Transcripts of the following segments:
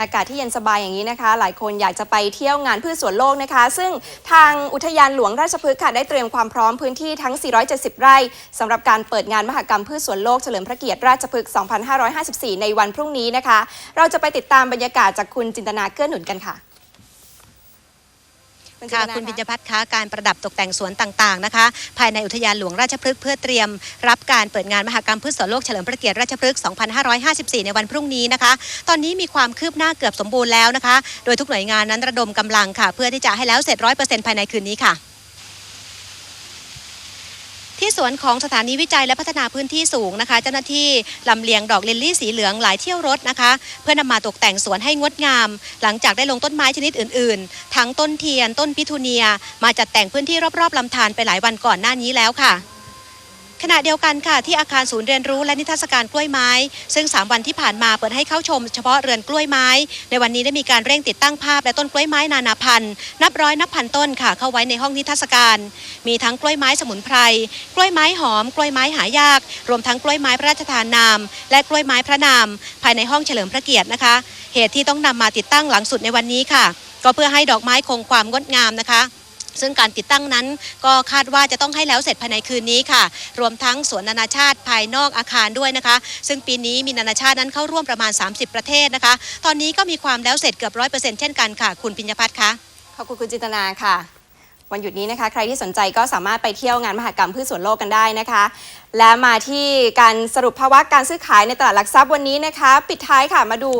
อากาศที่เย็นสบายอย่างนี้นะคะ หลายคนอยากจะไปเที่ยวงานพืชสวนโลกนะคะ ซึ่งทางอุทยานหลวงราชพฤกษ์ค่ะได้เตรียมความพร้อมพื้นที่ทั้ง 470 ไร่สำหรับการเปิดงานมหกรรมพืชสวนโลกเฉลิมพระเกียรติราชพฤกษ์ 2554 ในวันพรุ่งนี้นะคะ เราจะไปติดตามบรรยากาศจากคุณจินตนาเกื้อหนุนกันค่ะ ค่ะตนาคุณปิญญพัฒน์คะการประดับตกแต่งสวนต่างๆนะคะ ภายในอุทยานหลวงราชพฤกษ์เพื่อเตรียม รับการเปิดงานมหกรรมพืชสวนโลกเฉลิมพระเกียรติราชพฤกษ์ 2554 ในวันพรุ่งนี้นะคะ ตอนนี้มีความคืบหน้าเกือบสมบูรณ์แล้วนะคะ โดยทุกหน่วยงานนั้นระดมกำลังค่ะ เพื่อที่จะให้แล้วเสร็จ 100%ภายในคืนนี้ค่ะที่ สวนของสถานีวิจัยและพัฒนาพื้นที่สูงนะคะ เจ้าหน้าที่ลำเลียงดอกลิลลี่สีเหลืองหลายเที่ยวรถนะคะ เพื่อนำมาตกแต่งสวนให้งดงาม หลังจากได้ลงต้นไม้ชนิดอื่น ๆ ทั้งต้นเทียนต้นพิทูเนีย มาจัดแต่งพื้นที่รอบ ๆลำธารไปหลายวันก่อนหน้านี้แล้วค่ะ ขณะเดียวกันค่ะที่อาคารศูนย์เรียนรู้และนิทรรศการกล้วยไม้ ซึ่ง 3 วันที่ผ่านมาเปิดให้เข้าชมเฉพาะเรือนกล้วยไม้ ในวันนี้ได้มีการเร่งติดตั้งภาพและต้นกล้วยไม้นานาพันธุ์นับร้อยนับพันต้นค่ะเข้าไว้ในห้องนิทรรศการ มีทั้งกล้วยไม้สมุนไพรกล้วยไม้หอม กล้วยไม้หายาก รวมทั้งกล้วยไม้พระราชทานนาม และกล้วยไม้พระนาม ภายในห้องเฉลิมพระเกียรตินะคะ เหตุที่ต้องนำมาติดตั้งหลังสุดในวันนี้ค่ะ ก็เพื่อให้ดอกไม้คงความงดงามนะคะ ซึ่งการติดตั้งนั้นก็คาดว่าจะต้องให้แล้วเสร็จภายในคืนนี้ค่ะ รวมทั้งสวนนานาชาติภายนอกอาคารด้วยนะคะ ซึ่งปีนี้มีนานาชาตินั้นเข้าร่วมประมาณ 30 ประเทศนะคะ ตอนนี้ก็มีความแล้วเสร็จเกือบร้อยเปอร์เซ็นต์เช่นกันค่ะ คุณปิญญพัฒน์คะขอบคุณคุณจินตนาค่ะวันหยุดนี้นะคะใครที่สนใจก็สามารถไปเที่ยวงานมหกรรมพืชสวนโลกกันได้นะคะ และมาที่การสรุปภาวะการซื้อขายในตลาดหลักทรัพย์วันนี้นะคะ ปิดท้ายค่ะมาดู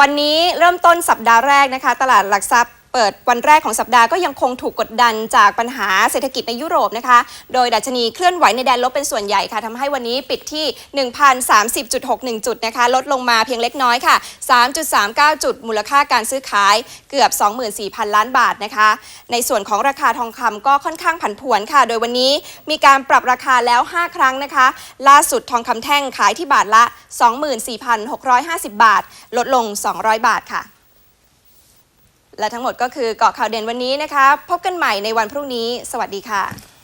วันนี้เริ่มต้นสัปดาห์แรกนะคะ ตลาดหลักทรัพย์ เปิดวันแรกของสัปดาห์ก็ยังคงถูกกดดันจากปัญหาเศรษฐกิจในยุโรปนะคะ โดยดัชนีเคลื่อนไหวในแดนลบเป็นส่วนใหญ่ค่ะทำให้วันนี้ปิดที่ 1,030.61 จุดนะคะ ลดลงมาเพียงเล็กน้อยค่ะ 3.39 จุด มูลค่าการซื้อขายเกือบ 24,000 ล้านบาทนะคะ ในส่วนของราคาทองคำก็ค่อนข้างผันผวนค่ะ โดยวันนี้มีการปรับราคาแล้ว 5 ครั้งนะคะ ล่าสุดทองคำแท่งขายที่บาทละ 24,650 บาท ลดลง 200 บาทค่ะ และทั้งหมดก็คือเกาะข่าวเด่นวันนี้นะคะ พบกันใหม่ในวันพรุ่งนี้ สวัสดีค่ะ